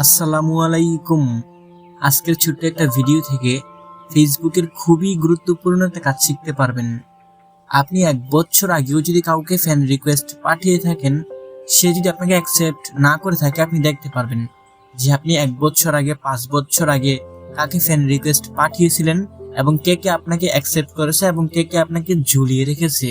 আসসালামু আলাইকুম। আজকের ছোট্ট একটা ভিডিও থেকে ফেসবুকের খুবই গুরুত্বপূর্ণ একটা কাজ শিখতে পারবেন। আপনি এক বছর আগেও যদি কাউকে ফ্যান রিকোয়েস্ট পাঠিয়ে থাকেন, সে যদি আপনাকে অ্যাকসেপ্ট না করে থাকে, আপনি দেখতে পারবেন যে আপনি এক বছর আগে, পাঁচ বছর আগে কাকে ফ্যান রিকোয়েস্ট পাঠিয়েছিলেন এবং কে কে আপনাকে অ্যাকসেপ্ট করেছে এবং কে কে আপনাকে ঝুলিয়ে রেখেছে।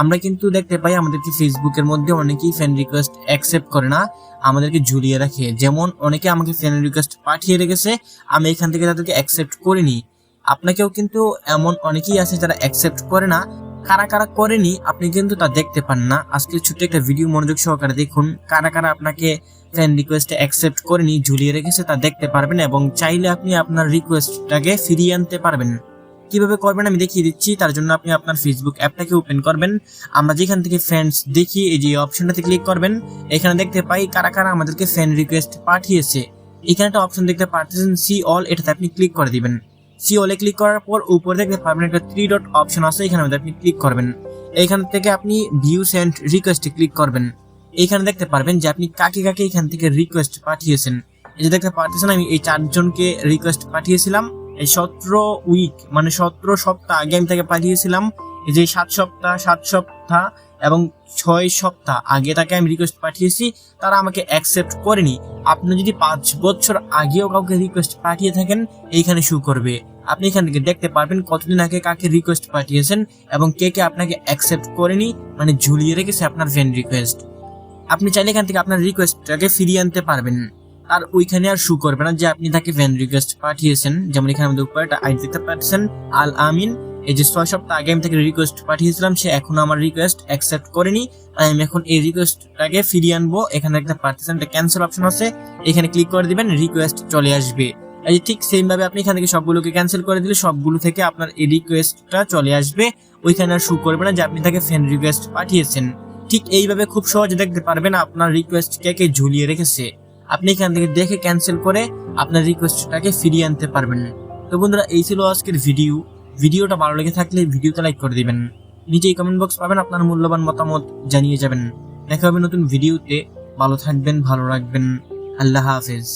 আমরা কিন্তু দেখতে পাই আমাদেরকে ফেসবুকের মধ্যে অনেকেই ফ্যান রিকোয়েস্ট অ্যাকসেপ্ট করে না, আমাদেরকে ঝুলিয়ে রাখে। যেমন অনেকে আমাকে ফ্রেন্ড রিকোয়েস্ট পাঠিয়ে রেখেছে, আমি এখান থেকে তাদেরকে অ্যাকসেপ্ট করিনি। আপনাকেও কিন্তু এমন অনেকেই আছে যারা অ্যাকসেপ্ট করে না। কারা কারা করেনি, আপনি কিন্তু তা দেখতে পান না। আজকে ছোট্ট একটা ভিডিও মনোযোগ সহকারে দেখুন। কারা কারা আপনাকে ফ্রেন্ড রিকোয়েস্ট অ্যাকসেপ্ট করেনি, ঝুলিয়ে রেখেছে তা দেখতে পারবেন এবং চাইলে আপনি আপনার রিকোয়েস্টটাকে ফিরিয়ে আনতে পারবেন। কীভাবে করবেন আমি দেখিয়ে দিচ্ছি। তার জন্য আপনি আপনার ফেসবুক অ্যাপটাকে ওপেন করবেন। আমরা যেখান থেকে ফ্রেন্ডস দেখি, এই যে অপশনটাতে ক্লিক করবেন। এখানে দেখতে পাই কারা কারা আমাদেরকে ফ্রেন্ড রিকোয়েস্ট পাঠিয়েছে। এখানে একটা অপশন দেখতে পাচ্ছেন সি অল এটাতে আপনি ক্লিক করে দিবেন। সি অলে ক্লিক করার পর উপরে দেখতে পারবেন একটা থ্রি ডট অপশন আছে, এখানে আপনি ক্লিক করবেন। এখান থেকে আপনি ভিউ সেন্ড রিকোয়েস্টে ক্লিক করবেন। এখানে দেখতে পারবেন যে আপনি কাকে কাকে এখান থেকে রিকোয়েস্ট পাঠিয়েছেন। এই যে দেখতে পাচ্ছেন আমি এই চারজনকে রিকোয়েস্ট পাঠিয়েছিলাম। এই সতেরো উইক মানে সতেরো সপ্তাহ আগে আমি তাকে পাঠিয়েছিলাম যে সাত সপ্তাহ সাত সপ্তাহ এবং ছয় সপ্তাহ আগে তাকে আমি রিকোয়েস্ট পাঠিয়েছি, তারা আমাকে অ্যাকসেপ্ট করেনি। আপনি যদি পাঁচ বছর আগেও কাউকে রিকোয়েস্ট পাঠিয়ে থাকেন, এইখানে শু করবে। আপনি এখান থেকে দেখতে পারবেন কতদিন আগে কাকে রিকোয়েস্ট পাঠিয়েছেন এবং কে কে আপনাকে অ্যাকসেপ্ট করেনি মানে ঝুলিয়ে রেখেছে আপনার ফ্রেন্ড রিকোয়েস্ট আপনি চাইলে এখান থেকে আপনার রিকোয়েস্টটাকে ফিরিয়ে আনতে পারবেন। আর ওইখানে আর শু করবে না, যে আপনি তাকে ফ্রেন্ড রিকোয়েস্ট পাঠিয়েছেন। যেমন এখানে আমাদের উপরে একটা আইডি দেখতে পাচ্ছেন আল আমিন। এই যে ছয় সপ্তাহ আগে আমি তাকে রিকোয়েস্ট পাঠিয়েছিলাম, সে এখনও আমার রিকোয়েস্ট অ্যাকসেপ্ট করেনি। আমি এখন এই রিকোয়েস্টটাকে ফিরিয়ে আনব। এখানে একটা পার্টিশন একটা ক্যান্সেল অপশন আছে। এখানে ক্লিক করে দিবেন রিকোয়েস্ট চলে আসবে। এই যে ঠিক সেম ভাবে আপনি এখান থেকে সবগুলোকে ক্যান্সেল করে দিলে সবগুলো থেকে আপনার এই রিকোয়েস্টটা চলে আসবে। ওইখানে আর শু করবে না যে আপনি তাকে ফ্রেন্ড রিকোয়েস্ট পাঠিয়েছেন। ঠিক এইভাবে খুব সহজে দেখতে পারবেন আপনার রিকোয়েস্ট কে কে ঝুলিয়ে রেখেছে। আপনি এখান থেকে দেখে ক্যান্সেল করে আপনার রিকোয়েস্টটাকে ফিরিয়ে আনতে পারবেন তো বন্ধুরা, এই ছিল আজকের ভিডিও ভিডিওটা ভালো লেগে থাকলে ভিডিওতে লাইক করে দিবেন। নিচেই কমেন্ট বক্স পাবেন, আপনার মূল্যবান মতামত জানিয়ে যাবেন। দেখা হবে নতুন ভিডিওতে ভালো থাকবেন, ভালো রাখবেন। আল্লাহ হাফেজ।